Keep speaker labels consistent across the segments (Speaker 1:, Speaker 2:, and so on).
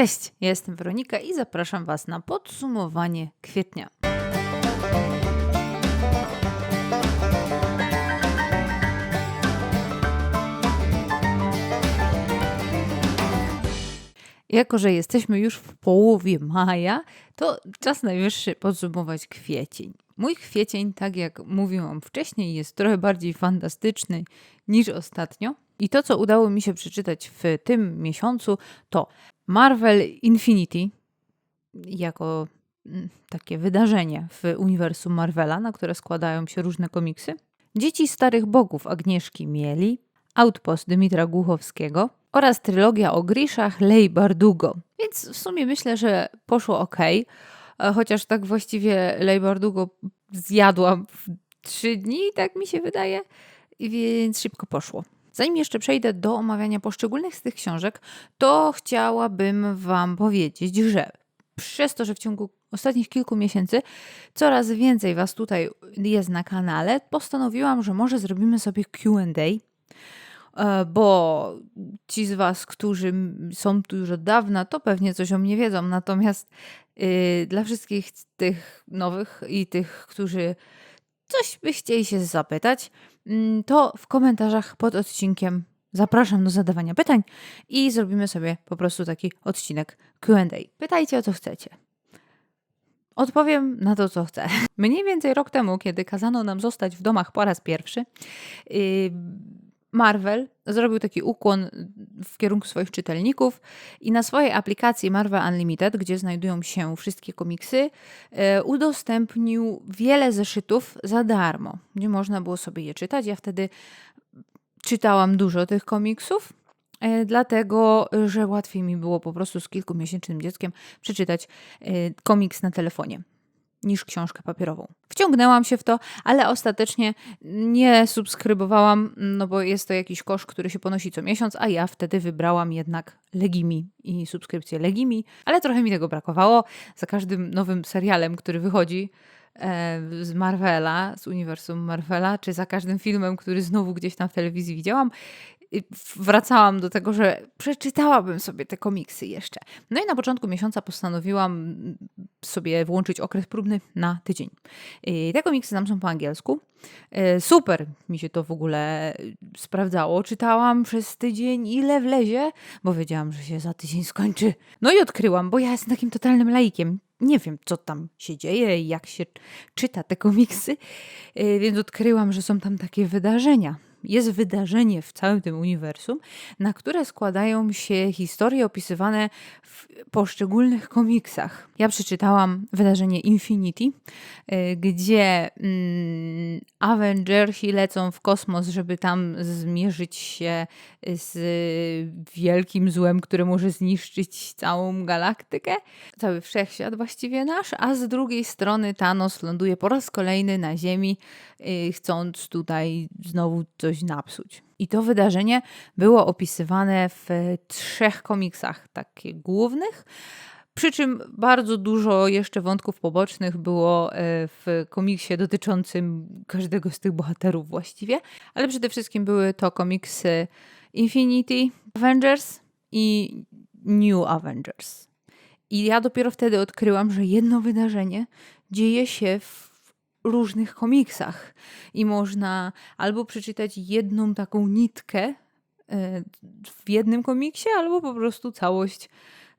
Speaker 1: Cześć, jestem Weronika i zapraszam Was na podsumowanie kwietnia. Jako, że jesteśmy już w połowie maja, to czas najwyższy podsumować kwiecień. Mój kwiecień, tak jak mówiłam wcześniej, jest trochę bardziej fantastyczny niż ostatnio. I to, co udało mi się przeczytać w tym miesiącu, to Marvel Infinity jako mm, takie wydarzenie w uniwersum Marvela, na które składają się różne komiksy. Dzieci starych bogów Agnieszki Mieli, Outpost Dymitra Głuchowskiego oraz trylogia o Griszach Lej Bardugo. Więc w sumie myślę, że poszło ok. Chociaż tak właściwie Lej Bardugo zjadłam w trzy dni, tak mi się wydaje, więc szybko poszło. Zanim jeszcze przejdę do omawiania poszczególnych z tych książek, to chciałabym Wam powiedzieć, że przez to, że w ciągu ostatnich kilku miesięcy coraz więcej Was tutaj jest na kanale, postanowiłam, że może zrobimy sobie QA. E, bo ci z Was, którzy są tu już od dawna, to pewnie coś o mnie wiedzą. Natomiast yy, dla wszystkich tych nowych i tych, którzy coś by chcieli się zapytać, Mm, to w komentarzach pod odcinkiem zapraszam do zadawania pytań i zrobimy sobie po prostu taki odcinek QA. Pytajcie o co chcecie. Odpowiem na to, co chcę. Mniej więcej rok temu, kiedy kazano nam zostać w domach po raz pierwszy, yy, Marvel zrobił taki ukłon w kierunku swoich czytelników i na swojej aplikacji Marvel Unlimited, gdzie znajdują się wszystkie komiksy, e, udostępnił wiele zeszytów za darmo, gdzie można było sobie je czytać. Ja wtedy czytałam dużo tych komiksów. E, dlatego, że łatwiej mi było po prostu z kilkumiesięcznym dzieckiem przeczytać e, komiks na telefonie niż książkę papierową. Wciągnęłam się w to, ale ostatecznie nie subskrybowałam, no bo jest to jakiś koszt, który się ponosi co miesiąc, a ja wtedy wybrałam jednak Legimi i subskrypcję Legimi, ale trochę mi tego brakowało. Za każdym nowym serialem, który wychodzi, e, z Marvela, z uniwersum Marvela, czy za każdym filmem, który znowu gdzieś tam w telewizji widziałam, wracałam do tego, że przeczytałabym sobie te komiksy jeszcze. No i na początku miesiąca postanowiłam sobie włączyć okres próbny na tydzień. I te komiksy tam są po angielsku. E, super mi się to w ogóle sprawdzało. Czytałam przez tydzień ile wlezie, bo wiedziałam, że się za tydzień skończy. No i odkryłam, bo ja jestem takim totalnym laikiem. Nie wiem, co tam się dzieje i jak się czyta te komiksy, e, więc odkryłam, że są tam takie wydarzenia jest wydarzenie w całym tym uniwersum, na które składają się historie opisywane w poszczególnych komiksach. Ja przeczytałam wydarzenie Infinity, y, gdzie mm, Avengersi lecą w kosmos, żeby tam zmierzyć się z wielkim złem, które może zniszczyć całą galaktykę, cały wszechświat właściwie nasz, a z drugiej strony Thanos ląduje po raz kolejny na Ziemi, y, chcąc tutaj znowu coś napsuć. I to wydarzenie było opisywane w trzech komiksach, takich głównych. Przy czym bardzo dużo jeszcze wątków pobocznych było e, w komiksie dotyczącym każdego z tych bohaterów właściwie, ale przede wszystkim były to komiksy Infinity Avengers i New Avengers. I ja dopiero wtedy odkryłam, że jedno wydarzenie dzieje się w różnych komiksach i można albo przeczytać jedną taką nitkę e, w jednym komiksie, albo po prostu całość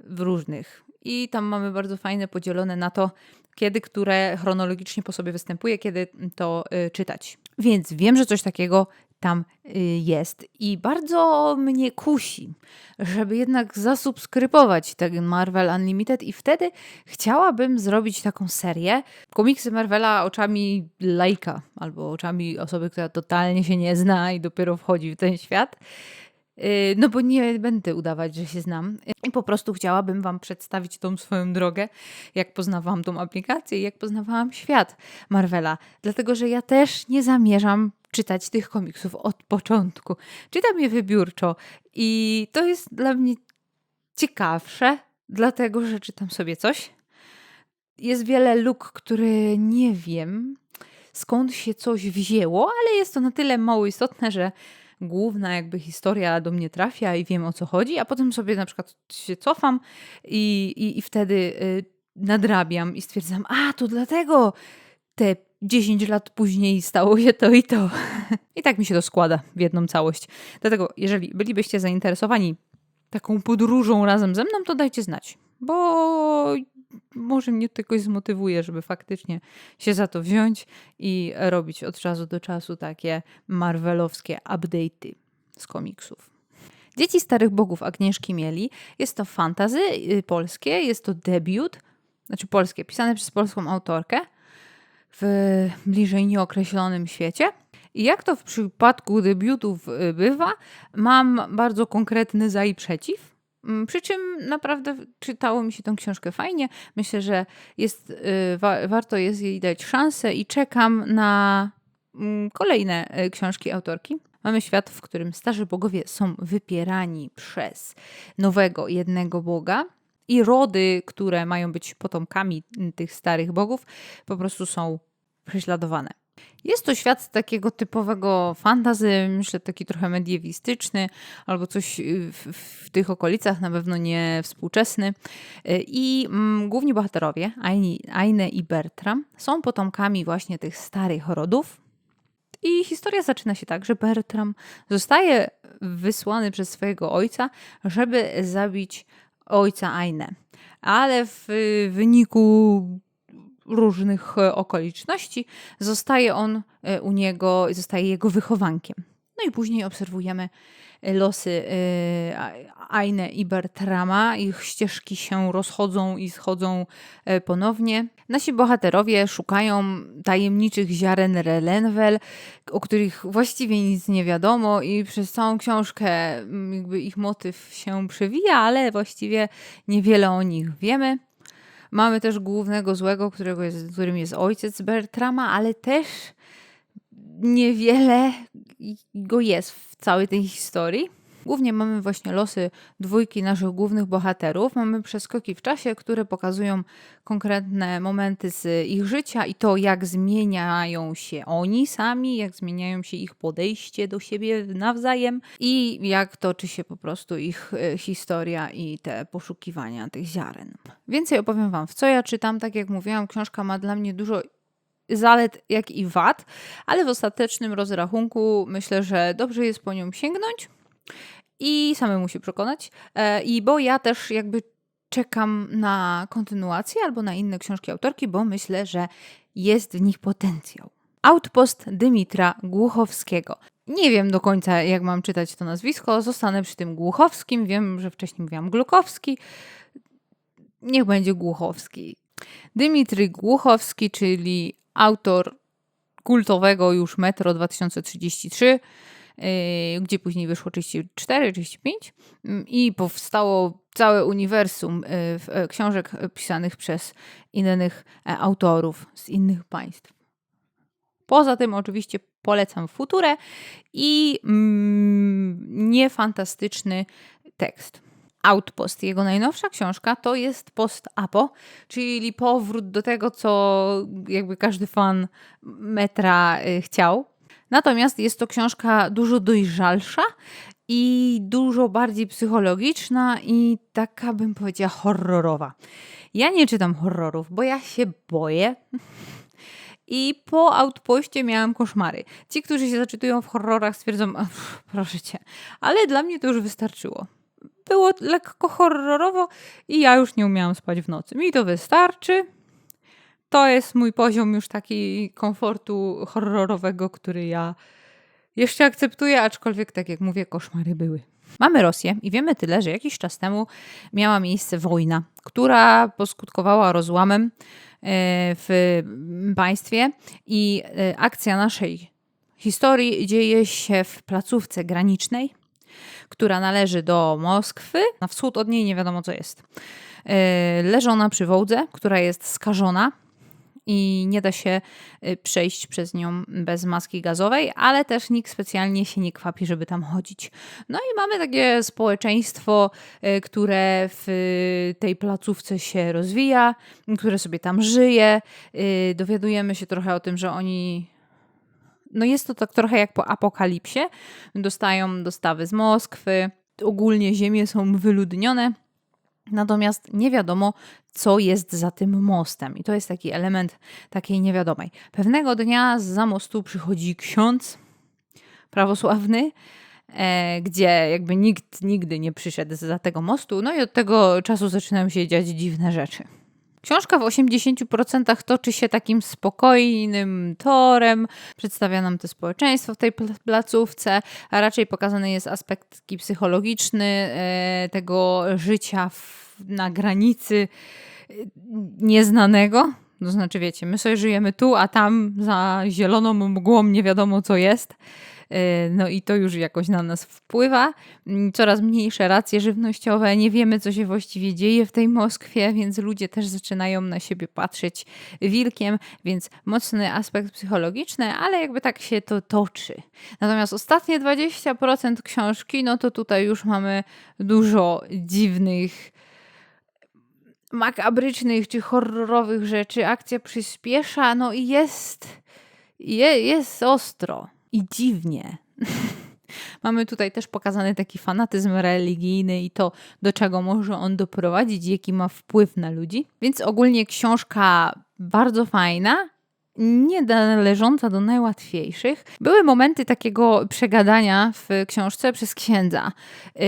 Speaker 1: w różnych. I tam mamy bardzo fajne podzielone na to, kiedy które chronologicznie po sobie występuje, kiedy to y, czytać. Więc wiem, że coś takiego tam y, jest i bardzo mnie kusi, żeby jednak zasubskrybować ten Marvel Unlimited i wtedy chciałabym zrobić taką serię komiksy Marvela oczami lajka albo oczami osoby, która totalnie się nie zna i dopiero wchodzi w ten świat. Y, no bo nie będę udawać, że się znam. I po prostu chciałabym Wam przedstawić tą swoją drogę, jak poznawałam tą aplikację i jak poznawałam świat Marvela. Dlatego, że ja też nie zamierzam czytać tych komiksów od początku. Czytam je wybiórczo i to jest dla mnie ciekawsze, dlatego że czytam sobie coś. Jest wiele luk, które nie wiem skąd się coś wzięło, ale jest to na tyle mało istotne, że główna jakby historia do mnie trafia i wiem o co chodzi, a potem sobie na przykład się cofam i, i, i wtedy y, nadrabiam i stwierdzam, a to dlatego te 10 lat później stało się to i to. I tak mi się to składa w jedną całość. Dlatego, jeżeli bylibyście zainteresowani taką podróżą razem ze mną, to dajcie znać, bo może mnie to jakoś zmotywuje, żeby faktycznie się za to wziąć i robić od czasu do czasu takie marvelowskie update'y z komiksów. Dzieci Starych Bogów Agnieszki Mieli jest to fantazy y, polskie, jest to debiut, znaczy polskie, pisane przez polską autorkę w bliżej nieokreślonym świecie. I jak to w przypadku debiutów y, bywa, mam bardzo konkretny za i przeciw. Mm, przy czym naprawdę czytało mi się tę książkę fajnie. Myślę, że jest, y, wa warto jest jej dać szansę i czekam na mm, kolejne y, książki autorki. Mamy świat, w którym starzy bogowie są wypierani przez nowego jednego boga, i rody, które mają być potomkami tych starych bogów, po prostu są prześladowane. Jest to świat takiego typowego fantazy, myślę taki trochę mediewistyczny, albo coś y, w, w tych okolicach, na pewno nie współczesny. Y, I mm, główni bohaterowie, Aine i Bertram, są potomkami właśnie tych starych rodów. I historia zaczyna się tak, że Bertram zostaje wysłany przez swojego ojca, żeby zabić ojca Aine. Ale w wyniku różnych e, okoliczności, zostaje on e, u niego, zostaje jego wychowankiem. No i później obserwujemy e, losy Aine i Bertrama. Ich ścieżki się rozchodzą i schodzą ponownie. Nasi bohaterowie szukają tajemniczych ziaren Relenwel, o których właściwie nic nie wiadomo i przez całą książkę jakby ich motyw się przewija, ale właściwie niewiele o nich wiemy. Mamy też głównego złego, którego jest, którym jest ojciec Bertrama, ale też niewiele go jest w całej tej historii. Głównie mamy właśnie losy dwójki naszych głównych bohaterów. Mamy przeskoki w czasie, które pokazują konkretne momenty z ich życia i to, jak zmieniają się oni sami, jak zmieniają się ich podejście do siebie nawzajem i jak toczy się po prostu ich e, historia i te poszukiwania tych ziaren. Więcej opowiem Wam, w co ja czytam. Tak jak mówiłam, książka ma dla mnie dużo zalet, jak i wad, ale w ostatecznym rozrachunku myślę, że dobrze jest po nią sięgnąć i samemu się przekonać. E, I bo ja też jakby czekam na kontynuację albo na inne książki autorki, bo myślę, że jest w nich potencjał. Outpost Dymitra Głuchowskiego. Nie wiem do końca, jak mam czytać to nazwisko. Zostanę przy tym Głuchowskim. Wiem, że wcześniej mówiłam Glukowski. Niech będzie Głuchowski. Dymitry Głuchowski, czyli autor kultowego już Metro 2033, Y, gdzie później wyszło 34, 35 mm, i powstało całe uniwersum y, y, książek pisanych przez innych e, autorów z innych państw. Poza tym oczywiście polecam Futurę i mm, niefantastyczny tekst. Outpost, jego najnowsza książka, to jest post-apo, czyli powrót do tego, co jakby każdy fan metra chciał. Natomiast jest to książka dużo dojrzalsza i dużo bardziej psychologiczna i taka bym powiedziała horrorowa. Ja nie czytam horrorów, bo ja się boję. I po outpoście miałam koszmary. Ci, którzy się zaczytują w horrorach, stwierdzą, proszę cię, ale dla mnie to już wystarczyło. Było lekko horrorowo i ja już nie umiałam spać w nocy. Mi to wystarczy to jest mój poziom już taki komfortu horrorowego, który ja jeszcze akceptuję, aczkolwiek tak jak mówię, koszmary były. Mamy Rosję i wiemy tyle, że jakiś czas temu miała miejsce wojna, która poskutkowała rozłamem e, w państwie i e, akcja naszej historii dzieje się w placówce granicznej, która należy do Moskwy. Na wschód od niej nie wiadomo co jest. E, leży ona przy Wołdze, która jest skażona i nie da się y, przejść przez nią bez maski gazowej, ale też nikt specjalnie się nie kwapi, żeby tam chodzić. No i mamy takie społeczeństwo, y, które w tej placówce się rozwija, które sobie tam żyje. Y, dowiadujemy się trochę o tym, że oni no jest to tak trochę jak po apokalipsie. Dostają dostawy z Moskwy, ogólnie ziemie są wyludnione. Natomiast nie wiadomo, co jest za tym mostem. I to jest taki element takiej niewiadomej. Pewnego dnia za mostu przychodzi ksiądz prawosławny, e, gdzie jakby nikt nigdy nie przyszedł za tego mostu. No i od tego czasu zaczynają się dziać dziwne rzeczy. Książka w 80% toczy się takim spokojnym torem, przedstawia nam to społeczeństwo w tej placówce, a raczej pokazany jest aspekt psychologiczny e, tego życia w, na granicy e, nieznanego. To znaczy, wiecie, my sobie żyjemy tu, a tam za zieloną mgłą nie wiadomo co jest. E, no i to już jakoś na nas wpływa. Mm, coraz mniejsze racje żywnościowe, nie wiemy, co się właściwie dzieje w tej Moskwie, więc ludzie też zaczynają na siebie patrzeć wilkiem, więc mocny aspekt psychologiczny, ale jakby tak się to toczy. Natomiast ostatnie 20% książki, no to tutaj już mamy dużo dziwnych makabrycznych czy horrorowych rzeczy. Akcja przyspiesza, no i jest, je, jest ostro i dziwnie. Mamy tutaj też pokazany taki fanatyzm religijny i to, do czego może on doprowadzić, jaki ma wpływ na ludzi. Więc ogólnie książka bardzo fajna, nie należąca do najłatwiejszych. Były momenty takiego przegadania w książce przez księdza. Yy,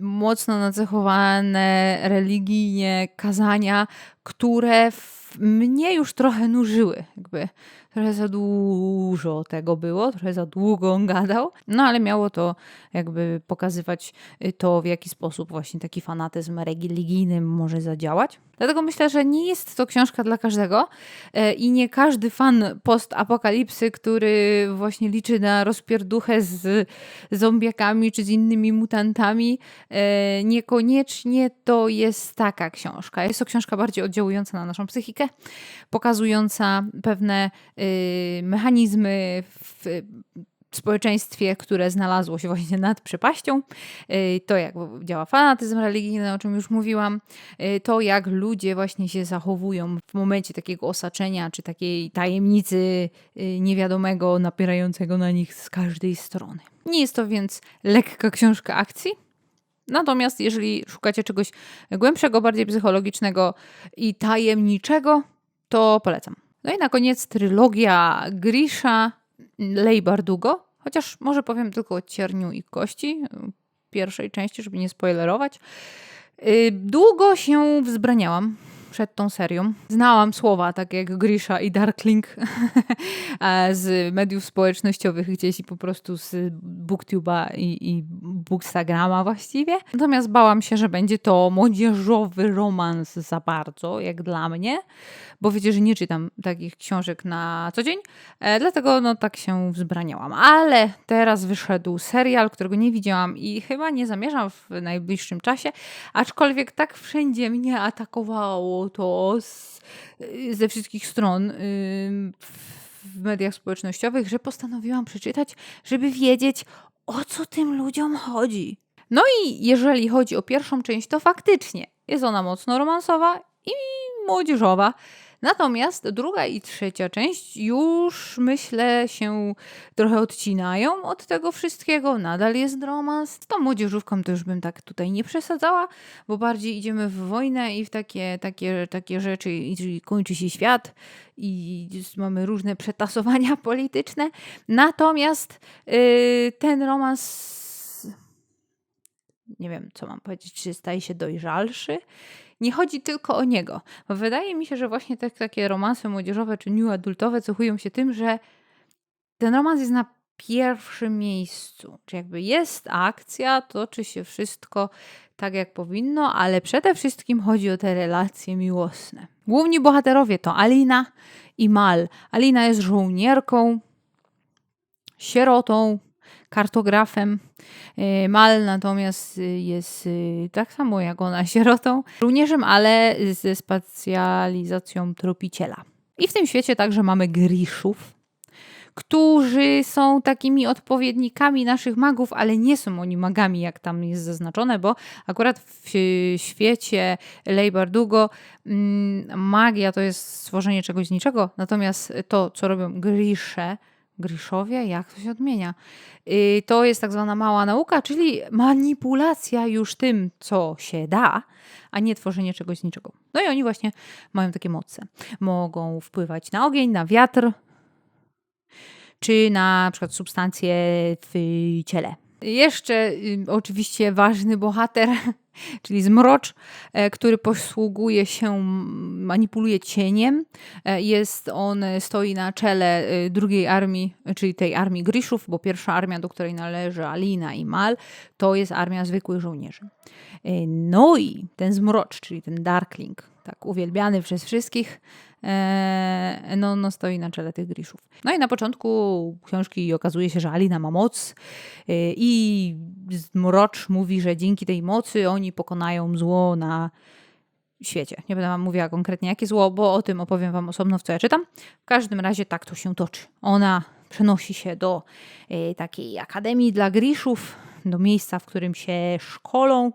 Speaker 1: mocno nacechowane religijnie kazania, które mnie już trochę nużyły. Jakby trochę za dużo tego było, trochę za długo on gadał, no ale miało to jakby pokazywać y, to, w jaki sposób właśnie taki fanatyzm religijny może zadziałać. Dlatego myślę, że nie jest to książka dla każdego e, i nie każdy fan post-apokalipsy, który właśnie liczy na rozpierduchę z zombiakami czy z innymi mutantami, e, niekoniecznie to jest taka książka. Jest to książka bardziej oddziałująca na naszą psychikę, pokazująca pewne mechanizmy w społeczeństwie, które znalazło się właśnie nad przepaścią. Y, to, jak działa fanatyzm religijny, o czym już mówiłam, y, to, jak ludzie właśnie się zachowują w momencie takiego osaczenia, czy takiej tajemnicy y, niewiadomego, napierającego na nich z każdej strony. Nie jest to więc lekka książka akcji, Natomiast jeżeli szukacie czegoś głębszego, bardziej psychologicznego i tajemniczego, to polecam. No i na koniec trylogia Grisha Lej Bardugo, chociaż może powiem tylko o Cierniu i Kości, pierwszej części, żeby nie spoilerować. Y, długo się wzbraniałam przed tą serią. Znałam słowa takie jak Grisha i Darkling z mediów społecznościowych gdzieś i po prostu z Booktube'a i, i Bookstagrama właściwie. Natomiast bałam się, że będzie to młodzieżowy romans za bardzo, jak dla mnie, bo wiecie, że nie czytam takich książek na co dzień, e, dlatego no tak się wzbraniałam. Ale teraz wyszedł serial, którego nie widziałam i chyba nie zamierzam w najbliższym czasie, aczkolwiek tak wszędzie mnie atakowało to z, ze wszystkich stron w mediach społecznościowych, że postanowiłam przeczytać, żeby wiedzieć, o co tym ludziom chodzi. No i jeżeli chodzi o pierwszą część, to faktycznie jest ona mocno romansowa i młodzieżowa. Natomiast druga i trzecia część już myślę się trochę odcinają od tego wszystkiego. Nadal jest romans. Z tą młodzieżówką to już bym tak tutaj nie przesadzała, bo bardziej idziemy w wojnę i w takie, takie, takie rzeczy, i kończy się świat i mamy różne przetasowania polityczne. Natomiast yy, ten romans nie wiem, co mam powiedzieć, czy staje się dojrzalszy nie chodzi tylko o niego. Wydaje mi się, że właśnie te takie romanse młodzieżowe czy new adultowe cechują się tym, że ten romans jest na pierwszym miejscu. Czy jakby jest akcja, toczy się wszystko tak jak powinno, ale przede wszystkim chodzi o te relacje miłosne. Główni bohaterowie to Alina i Mal. Alina jest żołnierką, sierotą, kartografem. E, Mal natomiast y, jest y, tak samo jak ona sierotą, żołnierzem, ale ze specjalizacją tropiciela. I w tym świecie także mamy Griszów, którzy są takimi odpowiednikami naszych magów, ale nie są oni magami, jak tam jest zaznaczone, bo akurat w świecie Lej Bardugo mm, magia to jest stworzenie czegoś z niczego, natomiast to, co robią Grisze, Griszowie? Jak to się odmienia? Y, To jest tak zwana mała nauka, czyli manipulacja już tym, co się da, a nie tworzenie czegoś z niczego. No i oni właśnie mają takie moce. Mogą wpływać na ogień, na wiatr, czy na przykład substancje w ciele. Jeszcze y, oczywiście ważny bohater, czyli zmrocz, e, który posługuje się, manipuluje cieniem. E, Jest on, e, stoi na czele drugiej armii, czyli tej armii Griszów, bo pierwsza armia, do której należy Alina i Mal, to jest armia zwykłych żołnierzy. No i ten zmrocz, czyli ten Darkling, tak uwielbiany przez wszystkich, no, no stoi na czele tych Griszów. No i na początku książki okazuje się, że Alina ma moc e, i zmrocz mówi, że dzięki tej mocy oni pokonają zło na świecie. Nie będę wam mówiła konkretnie jakie zło, bo o tym opowiem wam osobno, w co ja czytam. W każdym razie tak to się toczy. Ona przenosi się do e, takiej akademii dla Griszów, do miejsca, w którym się szkolą.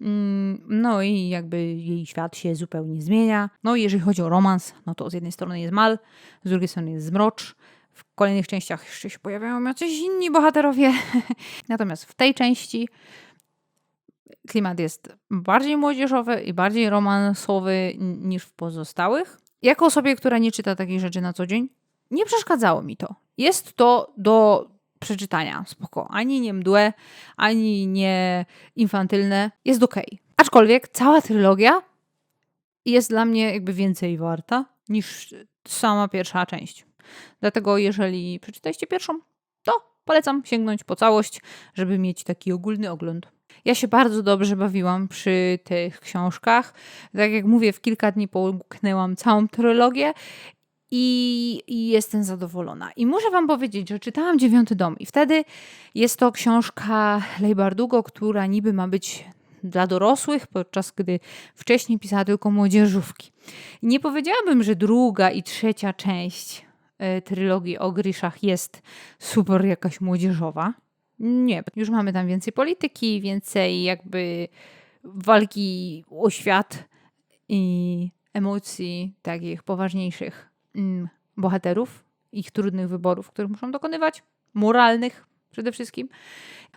Speaker 1: Mm, No i jakby jej świat się zupełnie zmienia. No i jeżeli chodzi o romans, no to z jednej strony jest Mal, z drugiej strony jest Zmrocz. W kolejnych częściach jeszcze się pojawiają jacyś inni bohaterowie. Natomiast w tej części klimat jest bardziej młodzieżowy i bardziej romansowy niż w pozostałych. Jako osobie, która nie czyta takich rzeczy na co dzień, nie przeszkadzało mi to. Jest to do przeczytania, spoko. Ani nie mdłe, ani nie infantylne. Jest okej. Aczkolwiek cała trylogia jest dla mnie jakby więcej warta niż sama pierwsza część. Dlatego jeżeli przeczytaliście pierwszą, to polecam sięgnąć po całość, żeby mieć taki ogólny ogląd. Ja się bardzo dobrze bawiłam przy tych książkach. Tak jak mówię, w kilka dni połknęłam całą trylogię i, i jestem zadowolona. I muszę wam powiedzieć, że czytałam dziewiąty dom i wtedy jest to książka Lej Bardugo, która niby ma być dla dorosłych, podczas gdy wcześniej pisała tylko młodzieżówki. I nie powiedziałabym, że druga i trzecia część e, trylogii o Griszach jest super jakaś młodzieżowa. Nie, już mamy tam więcej polityki, więcej jakby walki o świat i emocji takich poważniejszych bohaterów, ich trudnych wyborów, których muszą dokonywać, moralnych przede wszystkim.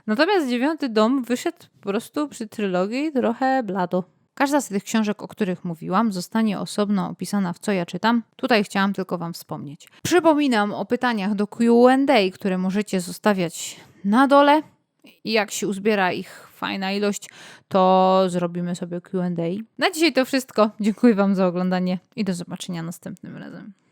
Speaker 1: Natomiast dziewiąty dom wyszedł po prostu przy trylogii trochę blado. Każda z tych książek, o których mówiłam, zostanie osobno opisana w co ja czytam. Tutaj chciałam tylko Wam wspomnieć. Przypominam o pytaniach do QA, które możecie zostawiać na dole. I jak się uzbiera ich fajna ilość, to zrobimy sobie QA. Na dzisiaj to wszystko. Dziękuję Wam za oglądanie i do zobaczenia następnym razem.